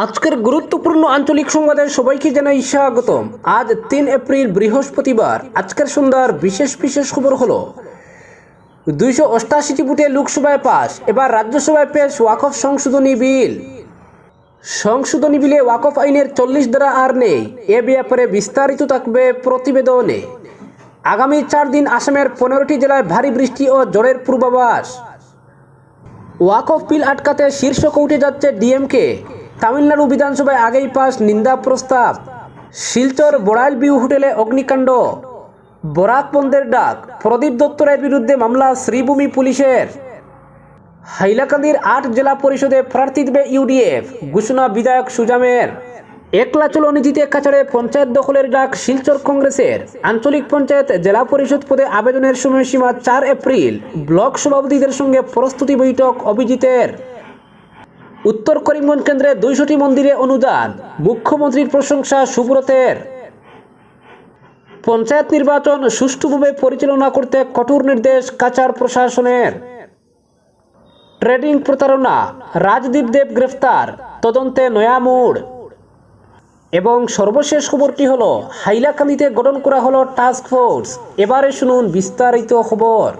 আজকের গুরুত্বপূর্ণ আঞ্চলিক সংবাদে সবাইকে জানাই স্বাগতম। আজ তিন এপ্রিল, বৃহস্পতিবার। আজকের সন্ধ্যার বিশেষ বিশেষ খবর হলো, দুইশো অষ্টাশিটি বুটে লোকসভায় পাস এবার রাজ্যসভায় পেশ ওয়াকফ সংশোধনী বিল। সংশোধনী বিলে ওয়াকফ আইনের চল্লিশ দ্বারা আর নেই। এ ব্যাপারে বিস্তারিত থাকবে প্রতিবেদনে। আগামী চার দিন আসামের পনেরোটি জেলায় ভারী বৃষ্টি ও ঝড়ের পূর্বাভাস। ওয়াকফ বিল আটকাতে শীর্ষ কোর্টে যাচ্ছে ডিএমকে। তামিলনাড়ু বিধানসভায় আগেই পাস নিন্দা প্রস্তাব। শিলচর বড়াইল বিউ হোটেলে অগ্নিকাণ্ড। বরাক বন্ধের ডাক। প্রদীপ দত্তরের বিরুদ্ধে মামলা শ্রীভূমি পুলিশের। হাইলাকান্দির আট জেলা পরিষদে প্রার্থী দেবে ইউডিএফ। ঘোষণা বিধায়ক সুজামের। একলা চলনি জিতে কাছাড়ে পঞ্চায়েত দখলের ডাক শিলচর কংগ্রেসের। আঞ্চলিক পঞ্চায়েত জেলা পরিষদ পদে আবেদনের সময়সীমা চার এপ্রিল। ব্লক সভাপতিদের সঙ্গে প্রস্তুতি বৈঠক অভিজিতের। উত্তর করিমগঞ্জ কেন্দ্রে দুইশোটি মন্দিরে অনুদান। মুখ্যমন্ত্রীর প্রশংসা সুব্রতের। পঞ্চায়েত নির্বাচন সুষ্ঠুভাবে পরিচালনা করতে কঠোর নির্দেশ কাচার প্রশাসনের। ট্রেডিং প্রতারণা, রাজদীপ দেব গ্রেফতার, তদন্তে নয়া মোড়। এবং সর্বশেষ খবরটি হলো, হাইলাকান্দিতে গঠন করা হলো টাস্ক ফোর্স। এবারে শুনুন বিস্তারিত খবর।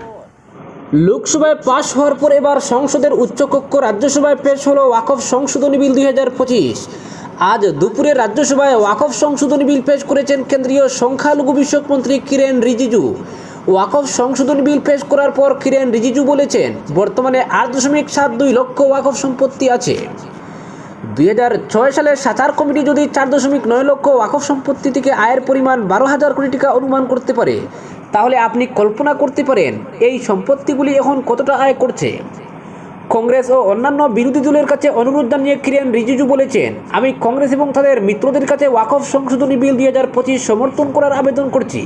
লোকসভায় পাশ হওয়ার পর এবার সংসদের উচ্চকক্ষ রাজ্যসভায় পেশ হলো ওয়াকফ সংশোধনী বিল দুই হাজার পঁচিশ। আজ দুপুরে রাজ্যসভায় ওয়াকফ সংশোধনী বিল পেশ করেছেন কেন্দ্রীয় সংখ্যালঘু বিষয়ক মন্ত্রী কিরেন রিজিজু। ওয়াকফ সংশোধনী বিল পেশ করার পর কিরেন রিজিজু বলেছেন, বর্তমানে আট দশমিক সাত দুই লক্ষ ওয়াকফ সম্পত্তি আছে। দুই হাজার ছয় সালে সাচার কমিটি যদি চার দশমিক নয় লক্ষ ওয়াকফ সম্পত্তি থেকে আয়ের পরিমাণ বারো হাজার কোটি টাকা অনুমান করতে পারে তাহলে আপনি কল্পনা করতে পারেন, এই সম্পত্তিগুলি এখন কতটা আয় করছে। কংগ্রেস ও অন্যান্য বিরোধী দলের কাছে অনুরোধ জানিয়ে কিরেন রিজিজু বলেছেন, আমি কংগ্রেস এবং তাদের মিত্রদের কাছে ওয়াকফ সংশোধনী বিল দুই হাজার পঁচিশ সমর্থন করার আবেদন করছি।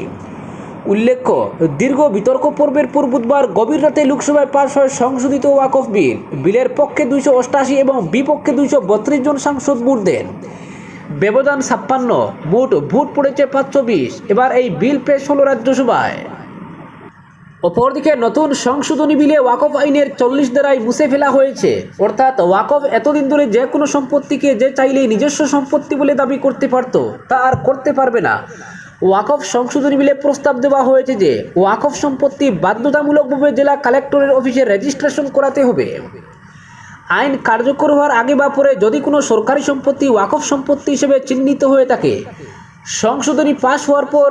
উল্লেখ্য, দীর্ঘ বিতর্ক পর্বের পর বুধবার গভীর রাতে লোকসভায় পাশ হয় সংশোধিত ওয়াকফ বিল। বিলের পক্ষে দুইশো অষ্টাশি এবং বিপক্ষে দুইশো বত্রিশ জন সাংসদ ভোট দেন। ব্যবধান ছাপ্পান্ন ভোট ভোট পড়েছে পাঁচশো বিশ এবার এই বিল পেশ হলো রাজ্যসভায়। অপরদিকে নতুন সংশোধনী বিলে ওয়াকফ আইনের চল্লিশ দ্বারাই মুছে ফেলা হয়েছে। অর্থাৎ ওয়াকফ এতদিন ধরে যে কোনো সম্পত্তিকে যে চাইলেই নিজস্ব সম্পত্তি বলে দাবি করতে পারত, তা আর করতে পারবে না। ওয়াকফ সংশোধনী বিলে প্রস্তাব দেওয়া হয়েছে যে, ওয়াকফ সম্পত্তি বাধ্যতামূলকভাবে জেলা কালেক্টরের অফিসে রেজিস্ট্রেশন করাতে হবে। আইন কার্যকর হওয়ার আগে বা পরে যদি কোনো সরকারি সম্পত্তি, ওয়াকফ সম্পত্তি হিসেবে চিহ্নিত হয়ে থাকে, সংশোধনী পাশ হওয়ার পর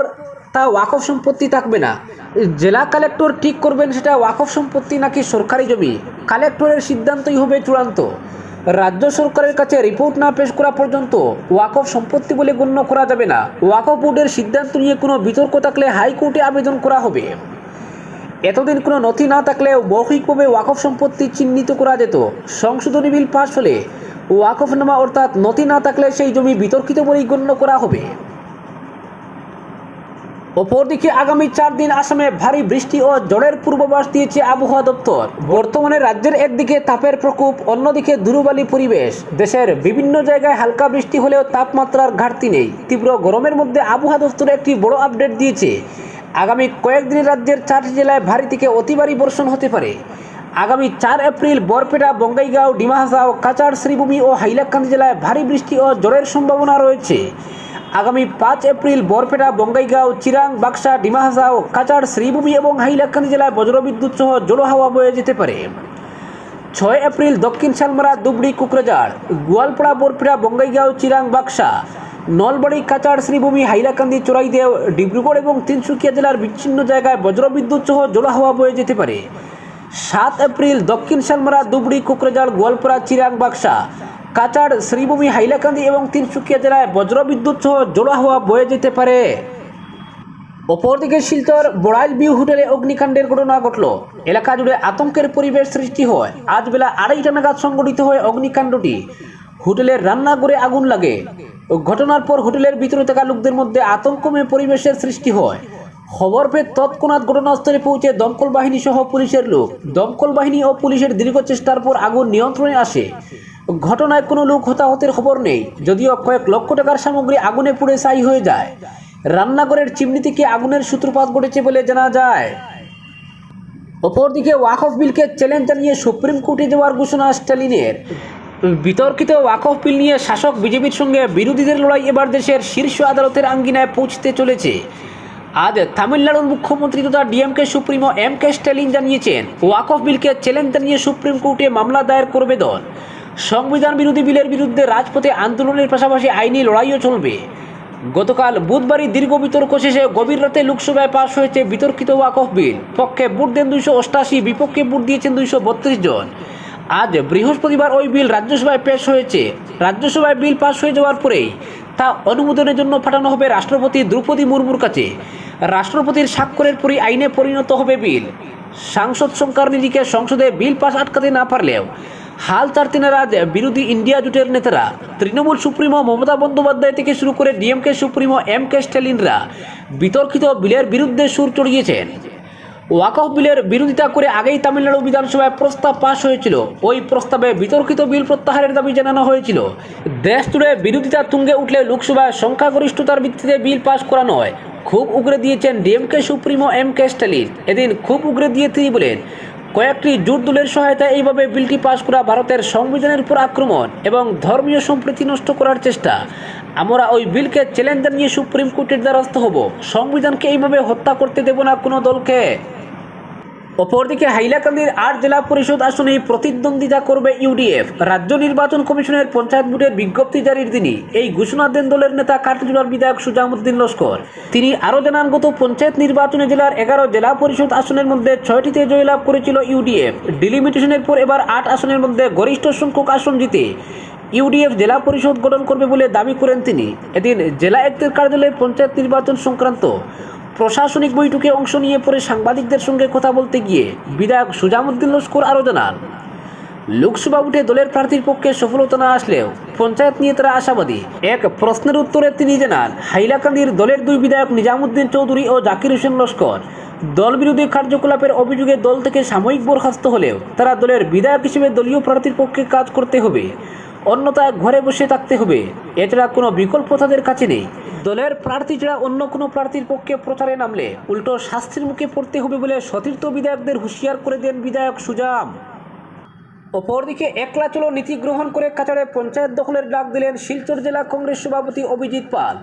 তা ওয়াকফ সম্পত্তি থাকবে না। জেলা কালেক্টর ঠিক করবেন সেটা ওয়াকফ সম্পত্তি নাকি সরকারি জমি? কালেক্টরের সিদ্ধান্তই হবে চূড়ান্ত। রাজ্য সরকারের কাছে রিপোর্ট না পেশ করা পর্যন্ত ওয়াকফ সম্পত্তি বলে গণ্য করা যাবে না। ওয়াকফ বোর্ডের সিদ্ধান্ত নিয়ে কোনো বিতর্ক থাকলে হাইকোর্টে আবেদন করা হবে। এতদিন কোনো নথি না থাকলেও মৌখিকভাবে ওয়াকফ সম্পত্তি চিহ্নিত করা যেত। সংশোধনী বিল পাশ হলে ওয়াকফনামা অর্থাৎ নথি না থাকলে সেই জমি বিতর্কিত বলেই গণ্য করা হবে। অপরদিকে আগামী চার দিন আসামে ভারী বৃষ্টি ও ঝড়ের পূর্বাভাস দিয়েছে আবহাওয়া দপ্তর। বর্তমানে রাজ্যের একদিকে তাপের প্রকোপ, অন্যদিকে দুরুবালি পরিবেশ। দেশের বিভিন্ন জায়গায় হালকা বৃষ্টি হলেও তাপমাত্রার ঘাটতি নেই। তীব্র গরমের মধ্যে আবহাওয়া দপ্তর একটি বড় আপডেট দিয়েছে। আগামী কয়েকদিন রাজ্যের চারটি জেলায় ভারী থেকে অতি ভারী বর্ষণ হতে পারে। আগামী চার এপ্রিল বরপেটা, বঙ্গাইগাঁও ডিমাহাসাও কাচার শ্রীভূমি ও হাইলাকান্দি জেলায় ভারী বৃষ্টি ও ঝড়ের সম্ভাবনা রয়েছে। আগামী পাঁচ এপ্রিল বরপেটা, বঙ্গাইগাঁও, চিরাং, বাক্সা ডিমাহাসাও কাচার শ্রীভূমি এবং হাইলাকান্দি জেলায় বজ্রবিদ্যুৎ সহ জোড়ো হাওয়া বয়ে যেতে পারে। ছয় এপ্রিল দক্ষিণ শালমারা, দুবড়ি, কুকরাঝাড়, গোয়ালপাড়া, বরপেটা, বঙ্গাইগাঁও, চিরাং, বাক্সা নলবাড়ি কাচার শ্রীভূমি হাইলাকান্দি চোরাইদেও ডিব্রুগড় এবং তিনসুকিয়া জেলার বিচ্ছিন্ন জায়গায় বজ্রবিদ্যুৎ সহ জোড়া হাওয়া বয়ে যেতে পারে। সাত এপ্রিল দক্ষিণ শালমারা দুবড়ি, কুকরাঝাড়, গোয়ালপাড়া, চিরাং, বাক্সা। কাচার শ্রীভূমি হাইলাকান্দি এবং তিনসুকিয়া জেলায় বজ্রবিদ্যুৎ সহ জোড়া হাওয়া বয়ে যেতে পারে। অপরদিকে শিলচর, বড়াইল বিউ হোটেলে অগ্নিকাণ্ডের ঘটনা ঘটল। এলাকা জুড়ে আতঙ্কের পরিবেশ সৃষ্টি হয়। আজ বেলা আড়াইটা নাগাদ সংঘটিত হয় অগ্নিকাণ্ডটি। হোটেলের রান্নাঘরে আগুন লাগে। ঘটনার পর হোটেলের ভিতরে থাকা লোকদের মধ্যে আতঙ্কময় পরিবেশের সৃষ্টি হয়। খবর পেয়ে তৎক্ষণাৎ ঘটনাস্থলে পৌঁছে দমকল বাহিনী সহ পুলিশের লোক। দমকল বাহিনী ও পুলিশের দীর্ঘ চেষ্টার পর আগুন নিয়ন্ত্রণে আসে। ঘটনায় কোনো লোক হতাহতের খবর নেই, যদিও কয়েক লক্ষ টাকার সামগ্রী আগুনে পুড়ে ছাই হয়ে যায়। রান্নাঘরের চিমনি থেকে আগুনের সূত্রপাত ঘটেছে বলে জানা যায়। অপরদিকে ওয়াকফ বিলকে চ্যালেঞ্জ জানিয়ে সুপ্রিম কোর্টে যাওয়ার ঘোষণা স্টালিনের বিতর্কিত ওয়াকফ বিল নিয়ে শাসক বিজেপির সঙ্গে বিরোধীদের লড়াই এবার দেশের শীর্ষ আদালতের আঙ্গিনায় পৌঁছতে চলেছে। আজ তামিলনাড়ুর মুখ্যমন্ত্রী তথা DMK supremo M K Stalin জানিয়েছেন, ওয়াকফ বিলকে চ্যালেঞ্জ জানিয়ে সুপ্রিম কোর্টে মামলা দায়ের করবে দল। সংবিধান বিরোধী বিলের বিরুদ্ধে রাজপথে আন্দোলনের পাশাপাশি আইনি লড়াইও চলবে। গতকাল বুধবারই দীর্ঘ বিতর্ক শেষে গভীর রাতে লোকসভায় পাশ হয়েছে বিতর্কিত ওয়াকফ বিল। পক্ষে ভোট দেন দুইশো অষ্টাশি, বিপক্ষে ভোট দিয়েছেন দুইশো বত্রিশ জন। আজ বৃহস্পতিবার ওই বিল রাজ্যসভায় পেশ হয়েছে। রাজ্যসভায় বিল পাশ হয়ে যাওয়ার পরেই তা অনুমোদনের জন্য পাঠানো হবে রাষ্ট্রপতি দ্রৌপদী মুর্মুর কাছে। রাষ্ট্রপতির স্বাক্ষরের পরই আইনে পরিণত হবে বিল। সাংসদ সংখ্যার নিরিখে সংসদে বিল পাশ আটকাতে না পারলেও হাল চারতে নারাজ বিরোধী ইন্ডিয়া জোটের নেতারা, তৃণমূল সুপ্রিমো মমতা বন্দ্যোপাধ্যায় থেকে শুরু করে ডিএমকে সুপ্রিমো এম কে স্ট্যালিনরা বিতর্কিত বিলের বিরুদ্ধে সুর চড়িয়েছেন। ওয়াকফ বিলের বিরোধিতা করে আগেই তামিলনাড়ু বিধানসভায় প্রস্তাব পাশ হয়েছিল। ওই প্রস্তাবে বিতর্কিত বিল প্রত্যাহারের দাবি জানানো হয়েছিল। দেশ জুড়ে বিরোধিতা তুঙ্গে উঠলে লোকসভায় সংখ্যাগরিষ্ঠতার ভিত্তিতে বিল পাশ করানো হয়। খুব উগরে দিয়েছেন DMK supremo M K Stalin এদিন খুব উগরে দিয়ে তিনি বলেন। কয়েকটি জোট দলের সহায়তায় এইভাবে বিলটি পাশ করা ভারতের সংবিধানের উপর আক্রমণ এবং ধর্মীয় সম্প্রীতি নষ্ট করার চেষ্টা। আমরা ওই বিলকে চ্যালেঞ্জ জানিয়ে সুপ্রিম কোর্টের দ্বারস্থ হব। সংবিধানকে এইভাবে হত্যা করতে দেব না কোনো দলকে। অপরদিকে হাইলাকান্দির আট জেলা পরিষদ আসনে প্রতিদ্বন্দ্বিতা করবে ইউডিএফ। রাজ্য নির্বাচন কমিশনের পঞ্চায়েত ভোটের বিজ্ঞপ্তি জারির দিনই এই ঘোষণা দেন দলের নেতা কাঠজোড়ার বিধায়ক সুজামুদ্দিন লস্কর। তিনি আরও জানান গত পঞ্চায়েত নির্বাচনে জেলার এগারো জেলা পরিষদ আসনের মধ্যে ছয়টিতে জয়লাভ করেছিল ইউডিএফ। ডিলিমিটেশনের পর এবার আট আসনের মধ্যে গরিষ্ঠ সংখ্যক আসন জিতে ইউডিএফ জেলা পরিষদ গঠন করবে বলে দাবি করেন তিনি। এদিন জেলা একটির কার্যালয়ে পঞ্চায়েত নির্বাচন সংক্রান্ত প্রশাসনিক বৈঠকে অংশ নিয়ে পরে সাংবাদিকদের সঙ্গে কথা বলতে গিয়ে বিধায়ক সুজামুদ্দিন লস্কর আরও জানান, লোকসভা উঠে দলের প্রার্থীর পক্ষে সফলতা না আসলেও পঞ্চায়েত নিয়ে তারা আশাবাদী। এক প্রশ্নের উত্তরে তিনি জানান, হাইলাকান্দির দলের দুই বিধায়ক নিজামুদ্দিন চৌধুরী ও জাকির হোসেন লস্কর দল বিরোধী কার্যকলাপের অভিযোগে দল থেকে সাময়িক বরখাস্ত হলেও তারা দলের বিধায়ক হিসেবে দলীয় প্রার্থীর পক্ষে কাজ করতে হবে, অন্যথায় ঘরে বসে থাকতে হবে। এছাড়া কোনো বিকল্প তাদের কাছে নেই। দলের প্রার্থী ছাড়া অন্য কোনো প্রার্থীর পক্ষে প্রচারে নামলে উল্টো শাস্তির মুখে পড়তে হবে বলে সতীর্থ বিধায়কদের হুঁশিয়ার করে দেন বিধায়ক সুজাম। অপরদিকে একলা চলো নীতি গ্রহণ করে কাছাড়ে পঞ্চায়েত দখলের ডাক দিলেন শিলচর জেলা কংগ্রেস সভাপতি অভিজিৎ পাল।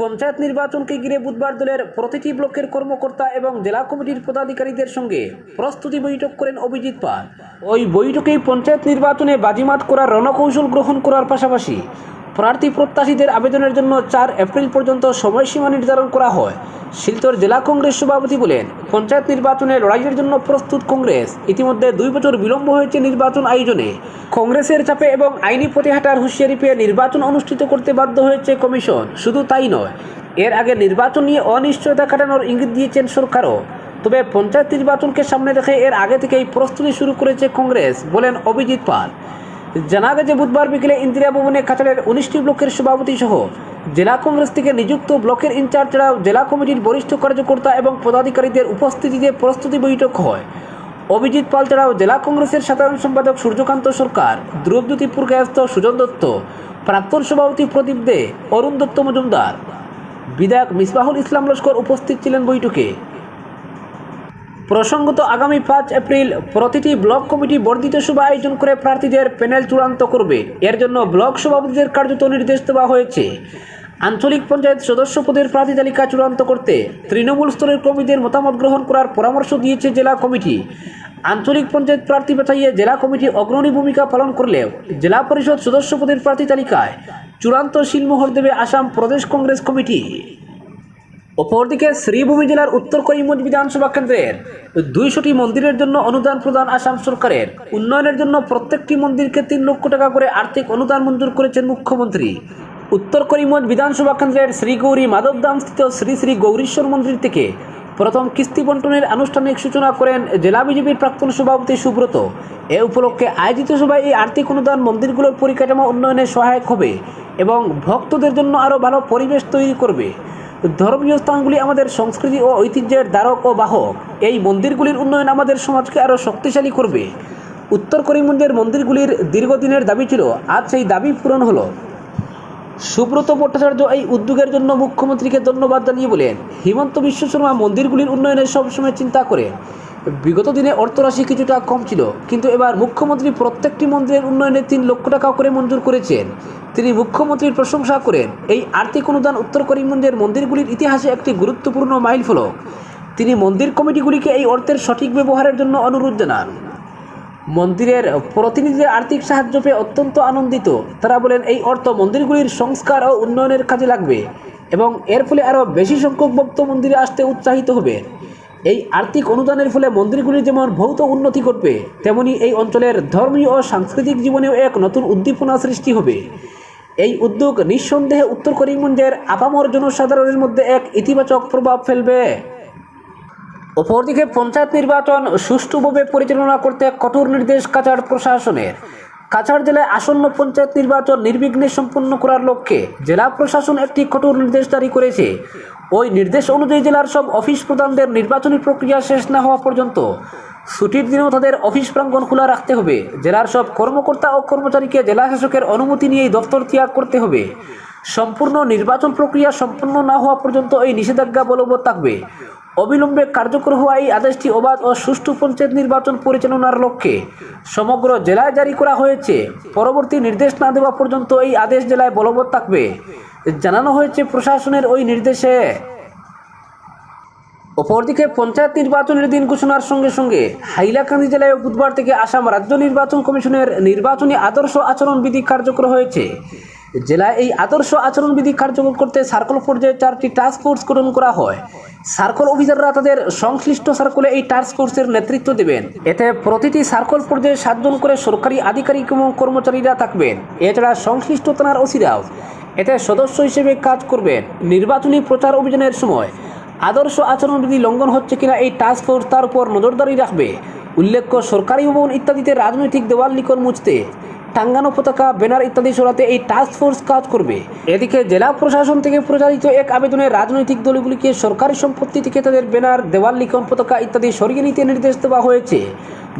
পঞ্চায়েত নির্বাচনকে ঘিরে বুধবার দলের প্রতিটি ব্লকের কর্মকর্তা এবং জেলা কমিটির পদাধিকারীদের সঙ্গে প্রস্তুতি বৈঠক করেন অভিজিৎ পাল। ওই বৈঠকেই পঞ্চায়েত নির্বাচনে বাজিমাত করার রণকৌশল গ্রহণ করার পাশাপাশি প্রার্থী প্রত্যাশীদের আবেদনের জন্য চার এপ্রিল পর্যন্ত সময়সীমা নির্ধারণ করা হয়। শিলচর জেলা কংগ্রেস সভাপতি বলেন, পঞ্চায়েত নির্বাচনে লড়াইয়ের জন্য প্রস্তুত কংগ্রেস। ইতিমধ্যে দুই বছর বিলম্ব হয়েছে নির্বাচন আয়োজনে। কংগ্রেসের চাপে এবং আইনি প্রতিহাটার হুঁশিয়ারি পেয়ে নির্বাচন অনুষ্ঠিত করতে বাধ্য হয়েছে কমিশন। শুধু তাই নয়, এর আগে নির্বাচন নিয়ে অনিশ্চয়তা কাটানোর ইঙ্গিত দিয়েছেন সরকারও। তবে পঞ্চায়েত নির্বাচনকে সামনে রেখে এর আগে থেকেই প্রস্তুতি শুরু করেছে কংগ্রেস, বলেন অভিজিৎ পাল। জানা গেছে বুধবার বিকেলে ইন্দিরা ভবনে কাছাড়ের উনিশটি ব্লকের সভাপতি সহ জেলা কংগ্রেস থেকে নিযুক্ত ব্লকের ইনচার্জ ছাড়াও জেলা কমিটির বরিষ্ঠ কার্যকর্তা এবং পদাধিকারীদের উপস্থিতিতে প্রস্তুতি বৈঠক হয়। অভিজিৎ পাল ছাড়াও জেলা কংগ্রেসের সাধারণ সম্পাদক সূর্যকান্ত সরকার ধ্রুবজ্যোতি পুরকায়স্থ সুজন দত্ত, প্রাক্তন সভাপতি প্রদীপ দে, অরুণ দত্ত মজুমদার। বিধায়ক মিসবাহুল ইসলাম লস্কর উপস্থিত ছিলেন বৈঠকে। প্রসঙ্গত, আগামী পাঁচ এপ্রিল প্রতিটি ব্লক কমিটি বর্ধিত সভা আয়োজন করে প্রার্থীদের প্যানেল চূড়ান্ত করবে। এর জন্য ব্লক সভাপতিদের কার্যত নির্দেশ দেওয়া হয়েছে। আঞ্চলিক পঞ্চায়েত সদস্য পদের প্রার্থী তালিকা চূড়ান্ত করতে তৃণমূল স্তরের কর্মীদের মতামত গ্রহণ করার পরামর্শ দিয়েছে জেলা কমিটি। আঞ্চলিক পঞ্চায়েত প্রার্থী বাছাইয়ে জেলা কমিটি অগ্রণী ভূমিকা পালন করলেও জেলা পরিষদ সদস্য পদের প্রার্থী তালিকায় চূড়ান্ত শিলমোহর দেবে আসাম প্রদেশ কংগ্রেস কমিটি। অপরদিকে শ্রীভূমি জেলার উত্তর করিমগঞ্জ বিধানসভা কেন্দ্রের দুইশোটি মন্দিরের জন্য অনুদান প্রদান আসাম সরকারের। উন্নয়নের জন্য প্রত্যেকটি মন্দিরকে তিন লক্ষ টাকা করে আর্থিক অনুদান মঞ্জুর করেছেন মুখ্যমন্ত্রী। উত্তর করিমগঞ্জ বিধানসভা কেন্দ্রের শ্রীগৌরী মাধবধাম স্থিত শ্রী শ্রী গৌরীশ্বর মন্দির থেকে প্রথম কিস্তি বন্টনের আনুষ্ঠানিক সূচনা করেন জেলা বিজেপির প্রাক্তন সভাপতি সুব্রত। এ উপলক্ষে আয়োজিত সভায় এই আর্থিক অনুদান মন্দিরগুলোর পরিকাঠামো উন্নয়নে সহায়ক হবে এবং ভক্তদের জন্য আরও ভালো পরিবেশ তৈরি করবে। ধর্মীয় স্থানগুলি আমাদের সংস্কৃতি ও ঐতিহ্যের দ্বারক ও বাহক। এই মন্দিরগুলির উন্নয়ন আমাদের সমাজকে আরও শক্তিশালী করবে। উত্তর করিমগঞ্জের মন্দিরগুলির দীর্ঘদিনের দাবি ছিল, আজ সেই দাবি পূরণ হলো। সুব্রত ভট্টাচার্য এই উদ্যোগের জন্য মুখ্যমন্ত্রীকে ধন্যবাদ জানিয়ে বলেন, হিমন্ত বিশ্ব শর্মা মন্দিরগুলির উন্নয়নে সবসময় চিন্তা করে। বিগত দিনে অর্থরাশি কিছুটা কম ছিল, কিন্তু এবার মুখ্যমন্ত্রী প্রত্যেকটি মন্দিরের উন্নয়নে তিন লক্ষ টাকা করে মঞ্জুর করেছেন। তিনি মুখ্যমন্ত্রীর প্রশংসা করেন, এই আর্থিক অনুদান উত্তর করিমগঞ্জের মন্দিরগুলির ইতিহাসে একটি গুরুত্বপূর্ণ মাইল ফলক তিনি মন্দির কমিটিগুলিকে এই অর্থের সঠিক ব্যবহারের জন্য অনুরোধ জানান। মন্দিরের প্রতিনিধিদের আর্থিক সাহায্য পেয়ে অত্যন্ত আনন্দিত। তারা বলেন, এই অর্থ মন্দিরগুলির সংস্কার ও উন্নয়নের কাজে লাগবে এবং এর ফলে আরও বেশি সংখ্যক ভক্ত মন্দিরে আসতে উৎসাহিত হবে। এই আর্থিক অনুদানের ফলে মন্দিরগুলির যেমন ভৌত উন্নতি ঘটবে, তেমনি এই অঞ্চলের ধর্মীয় ও সাংস্কৃতিক জীবনেও এক নতুন উদ্দীপনা সৃষ্টি হবে। এই উদ্যোগ নিঃসন্দেহে উত্তর করিমগঞ্জের আপামর জনসাধারণের মধ্যে এক ইতিবাচক প্রভাব ফেলবে। অপরদিকে পঞ্চায়েত নির্বাচন সুষ্ঠুভাবে পরিচালনা করতে কঠোর নির্দেশ কাছাড় প্রশাসনের। কাছাড় জেলায় আসন্ন পঞ্চায়েত নির্বাচন নির্বিঘ্নে সম্পন্ন করার লক্ষ্যে জেলা প্রশাসন একটি কঠোর নির্দেশ জারি করেছে। ওই নির্দেশ অনুযায়ী জেলার সব অফিস প্রধানদের নির্বাচনী প্রক্রিয়া শেষ না হওয়া পর্যন্ত ছুটির দিনেও তাদের অফিস প্রাঙ্গণ খোলা রাখতে হবে। জেলার সব কর্মকর্তা ও কর্মচারীকে জেলা শাসকের অনুমতি নিয়েই দপ্তর ত্যাগ করতে হবে। সম্পূর্ণ নির্বাচন প্রক্রিয়া সম্পন্ন না হওয়া পর্যন্ত এই নিষেধাজ্ঞা বলবৎ থাকবে। অবিলম্বে কার্যকর হওয়া এই আদেশটি অবাধ ও সুষ্ঠু পঞ্চায়েত নির্বাচন পরিচালনার লক্ষ্যে সমগ্র জেলায় জারি করা হয়েছে। পরবর্তী নির্দেশ না দেওয়া পর্যন্ত এই আদেশ জেলায় বলবৎ থাকবে। জানানো হয়েছে প্রশাসনের ওই নির্দেশে। অপরদিকে পঞ্চায়েত নির্বাচনের দিন ঘোষণার সঙ্গে সঙ্গে হাইলাকান্দি জেলায় বুধবার থেকে আসাম রাজ্য নির্বাচন কমিশনের নির্বাচনী আদর্শ আচরণবিধি কার্যকর হয়েছে। জেলায় এই আদর্শ আচরণবিধি কার্যকর করতে সার্কল পর্যায়ে চারটি টাস্ক ফোর্স গঠন করা হয়। সার্কল অফিসাররা তাদের সংশ্লিষ্ট সার্কলে এই টাস্ক ফোর্সের নেতৃত্ব দেবেন। এতে প্রতিটি সার্কল পর্যায়ে সাতজন করে সরকারি আধিকারিক এবং কর্মচারীরা থাকবেন। এছাড়া সংশ্লিষ্ট থানার ওসিরাও এতে সদস্য হিসেবে কাজ করবেন। নির্বাচনী প্রচার অভিযানের সময় আদর্শ আচরণবিধি লঙ্ঘন হচ্ছে কিনা এই টাস্ক ফোর্স তার উপর নজরদারি রাখবে। উল্লেখ্য, সরকারি ভবন ইত্যাদিতে রাজনৈতিক দেওয়াল লিখন মুছতে টাঙ্গানো পতাকা ব্যানার ইত্যাদি সরাতে এই টাস্ক ফোর্স কাজ করবে। এদিকে জেলা প্রশাসন থেকে প্রচারিত এক আবেদনে রাজনৈতিক দলগুলিকে সরকারি সম্পত্তি থেকে তাদের ব্যানার, দেওয়াল, লিখন পতাকা ইত্যাদি সরিয়ে নিতে নির্দেশ দেওয়া হয়েছে।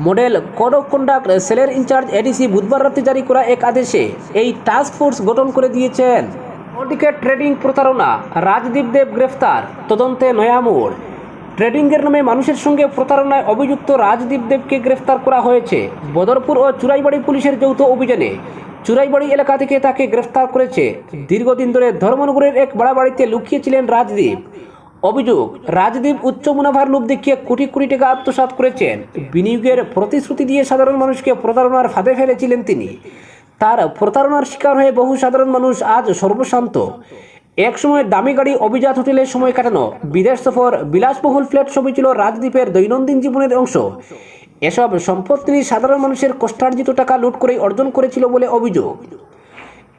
মডেল কোড অফ কন্ডাক্ট সেলের ইনচার্জ এডিসি বুধবার রাতে জারি করা এক আদেশে এই টাস্ক ফোর্স গঠন করে দিয়েছেন। অন্যদিকে ট্রেডিং প্রতারণা, রাজদীপ দেব গ্রেফতার, তদন্তে নয়া মোড়। ট্রেডিংয়ের নামে মানুষের সঙ্গে প্রতারণায় অভিযুক্ত রাজদীপ দেবকে গ্রেফতার করা হয়েছে। বদরপুর ও চুরাইবাড়ি পুলিশের যৌথ অভিযানে চুরাইবাড়ি এলাকা থেকে তাকে গ্রেফতার করেছে। দীর্ঘদিন ধরে ধর্মনগরের এক বাড়া বাড়িতে লুকিয়েছিলেন রাজদীপ। অভিযোগ, রাজদীপ উচ্চ মুনাফার লোভ দেখিয়ে কোটি কোটি টাকা আত্মসাৎ করেছেন। বিনিয়োগের প্রতিশ্রুতি দিয়ে সাধারণ মানুষকে প্রতারণার ফাঁদে ফেলেছিলেন তিনি। তার প্রতারণার শিকার হয়ে বহু সাধারণ মানুষ আজ সর্বশান্ত। একসময় দামি গাড়ি অভিজাত হোটেলে সময় কাটানো বিদেশ সফর বিলাসবহুল ফ্ল্যাট ছবি ছিল রাজদ্বীপের দৈনন্দিন জীবনের অংশ। এসব সম্পদ তিনি সাধারণ মানুষের কষ্টার্জিত টাকা লুট করেই অর্জন করেছিল বলে অভিযোগ।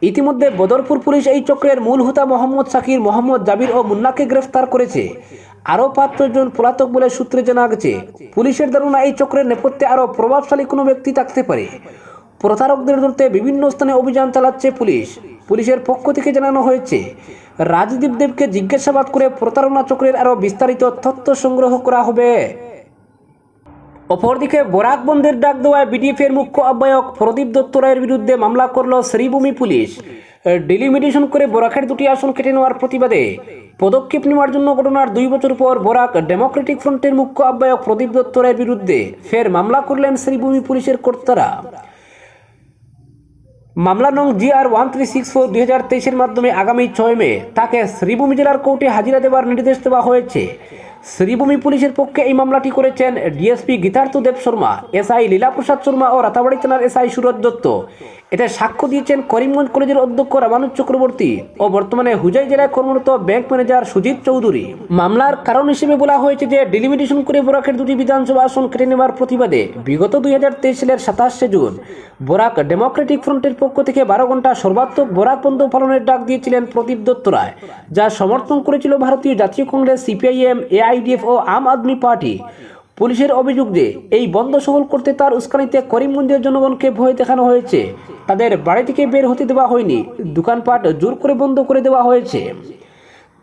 ইতিমধ্যে বদরপুর পুলিশ এই চক্রের মূল হুতা মোহাম্মদ সাকির, মোহাম্মদ জাবির ও মুন্নাকে গ্রেফতার করেছে। আরও পাঁচজন পলাতক বলে সূত্রে জানা গেছে, পুলিশের ধারণা এই চক্রের নেপথ্যে আরও প্রভাবশালী কোনো ব্যক্তি থাকতে পারে। প্রতারকদের ধরতে বিভিন্ন স্থানে অভিযান চালাচ্ছে পুলিশ। পুলিশের পক্ষ থেকে জানানো হয়েছে, রাজদীপ দেবকে জিজ্ঞাসাবাদ করে প্রতারণা চক্রের আরও বিস্তারিত তথ্য সংগ্রহ করা হবে। অপরদিকে, বরাক বন্ধের ডাক দেওয়ায় বিডিএফের মুখ্য আহ্বায়ক প্রদীপ দত্ত রায়ের বিরুদ্ধে মামলা করল শ্রীভূমি পুলিশ। ডিলিমিটেশন করে বরাকের দুটি আসন কেটে নেওয়ার প্রতিবাদে পদক্ষেপ নেওয়ার জন্য ঘটনার দুই বছর পর বরাক ডেমোক্রেটিক ফ্রন্টের মুখ্য আহ্বায়ক প্রদীপ দত্ত রায়ের বিরুদ্ধে ফের মামলা করলেন শ্রীভূমি পুলিশের কর্তারা। মামলা নং G R one three six four দুই হাজার তেইশের মাধ্যমে আগামী ছয় মে তাকে শ্রীভূমি জেলার কোর্টে হাজিরা দেওয়ার নির্দেশ দেওয়া হয়েছে। শ্রীভূমি পুলিশের পক্ষে এই মামলাটি করেছেন ডিএসপি গীতার্থ দেব শর্মা, এসআই লীলাপ্রসাদ শর্মা ও রাতাবাড়ি থানার এসআই সুরজ দত্ত। এতে সাক্ষ্য দিয়েছেন করিমগঞ্জ কলেজের অধ্যক্ষ রামানুজ চক্রবর্তী ও বর্তমানে হুজাই জেলায় কর্মরত ব্যাংক ম্যানেজার সুজিত চৌধুরী। মামলার কারণ হিসেবে বলা হয়েছে যে ডিলিমিটেশন করে বরাকের দুটি বিধানসভা আসন কেটে নেওয়ার প্রতিবাদে বিগত দুই হাজার তেইশ সালের সাতাশে জুন বরাক ডেমোক্রেটিক ফ্রন্টের পক্ষ থেকে বারো ঘণ্টা সর্বাত্মক বরাক বন্ধ পালনের ডাক দিয়েছিলেন প্রদীপ দত্ত রায়, যা সমর্থন করেছিল ভারতীয় জাতীয় কংগ্রেস, সিপিআইএম, এআইডিএফ ও আম আদমি পার্টি। পুলিশের অভিযোগ যে এই বন্ধ সফল করতে তার উস্কানিতে করিমগঞ্জের জনগণকে ভয় দেখানো হয়েছে। তাদের বাড়ি থেকে বের হতে দেওয়া হয়নি। দোকানপাট জোর করে বন্ধ করে দেওয়া হয়েছে।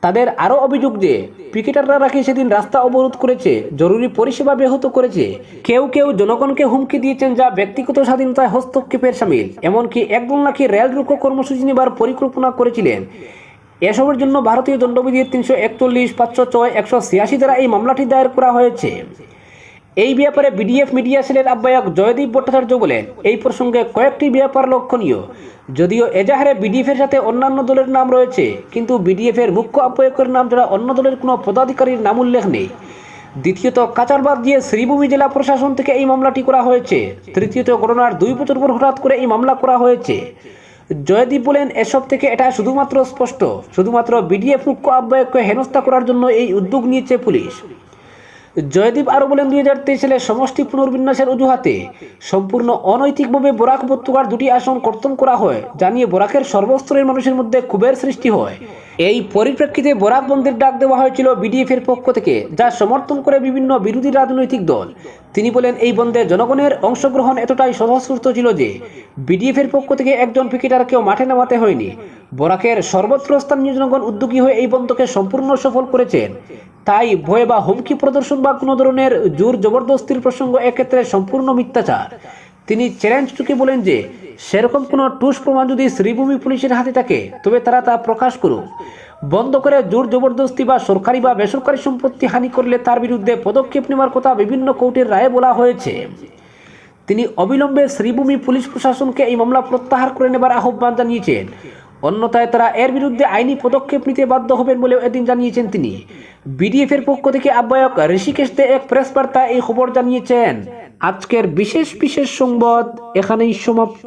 তাদের আরও অভিযোগ যে পিকেটাররা রাখে সেদিন রাস্তা অবরোধ করেছে, জরুরি পরিষেবা ব্যাহত করেছে। কেউ কেউ জনগণকে হুমকি দিয়েছেন যা ব্যক্তিগত স্বাধীনতায় হস্তক্ষেপের সামিল। এমনকি একদল নাকি রেল রুকো কর্মসূচি নেবার পরিকল্পনা করেছিলেন। এসবের জন্য ভারতীয় দণ্ডবিধির তিনশো একচল্লিশ পাঁচশো ছয় একশো ছিয়াশি দ্বারা এই মামলাটি দায়ের করা হয়েছে। এই ব্যাপারে বিডিএফ মিডিয়া সেলের আহ্বায়ক জয়দীপ ভট্টাচার্য বলেন, এই প্রসঙ্গে কয়েকটি ব্যাপার লক্ষণীয়। যদিও এজাহারে বিডিএফ এর সাথে অন্যান্য দলের নাম রয়েছে, কিন্তু বিডিএফ এর মুখ্য আহ্বায়কের নাম ছাড়া অন্য দলের কোনো পদাধিকারীর নাম উল্লেখ নেই। দ্বিতীয়ত, কাচারবাদ দিয়ে শ্রীভূমি জেলা প্রশাসন থেকে এই মামলাটি করা হয়েছে। তৃতীয়ত, ঘটনার দুই বছর পর হঠাৎ করে এই মামলা করা হয়েছে। জয়দীপ বলেন, এসব থেকে এটা শুধুমাত্র স্পষ্ট। শুধুমাত্র বিডিএফ মুখ্য আহ্বায়ককে হেনস্থা করার জন্য এই উদ্যোগ নিয়েছে পুলিশ। জয়দীপ আরও বলেন, দুই হাজার তেইশ সালে সমষ্টি পুনর্বিন্যাসের অজুহাতে সম্পূর্ণ অনৈতিকভাবে বরাক উপত্যকার দুটি আসন কর্তন করা হয়। জানিয়ে বরাকের সর্বস্তরের মানুষের মধ্যে ক্ষোভের সৃষ্টি হয়। এই পরিপ্রেক্ষিতে বরাক বন্ধের ডাক দেওয়া হয়েছিল বিডিএফ এর পক্ষ থেকে, যা সমর্থন করে বিভিন্ন বিরোধী রাজনৈতিক দল। তিনি বলেন, এই বন্ধে জনগণের অংশগ্রহণ এতটাই স্বতঃস্ফূর্ত ছিল যে বিডিএফ এর পক্ষ থেকে একজন পিকেটারকেও মাঠে নামাতে হয়নি। বরাকের সর্বত্র স্থানীয় জনগণ উদ্যোগী হয়ে এই বন্ধকে সম্পূর্ণ সফল করেছেন। তাই ভয় বা হুমকি প্রদর্শন বা কোনো ধরনের জোর জবরদস্তির প্রসঙ্গ এক্ষেত্রে সম্পূর্ণ মিথ্যাচার। তিনি চ্যালেঞ্জ টুকে বলেন যে, সেরকম কোনো টুস প্রমাণ যদি শ্রীভূমি পুলিশের হাতে থাকে, তবে তারা তা প্রকাশ করুক। বন্ধ করে জোর জবরদস্তি বা সরকারি বা বেসরকারি সম্পত্তি হানি করলে তার বিরুদ্ধে পদক্ষেপ নেওয়ার কথা বিভিন্ন কোর্টের রায়ে বলা হয়েছে। তিনি অবিলম্বে শ্রীভূমি পুলিশ প্রশাসনকে এই মামলা প্রত্যাহার করে নেবার আহ্বান জানিয়েছেন। অন্যথায় তারা এর বিরুদ্ধে আইনি পদক্ষেপ নিতে বাধ্য হবেন বলেও এদিন জানিয়েছেন তিনি। বিডিএফ এর পক্ষ থেকে আহ্বায়ক ঋষিকেশ দে এক প্রেস বার্তায় এই খবর জানিয়েছেন। আজকের বিশেষ বিশেষ সংবাদ এখানেই সমাপ্ত।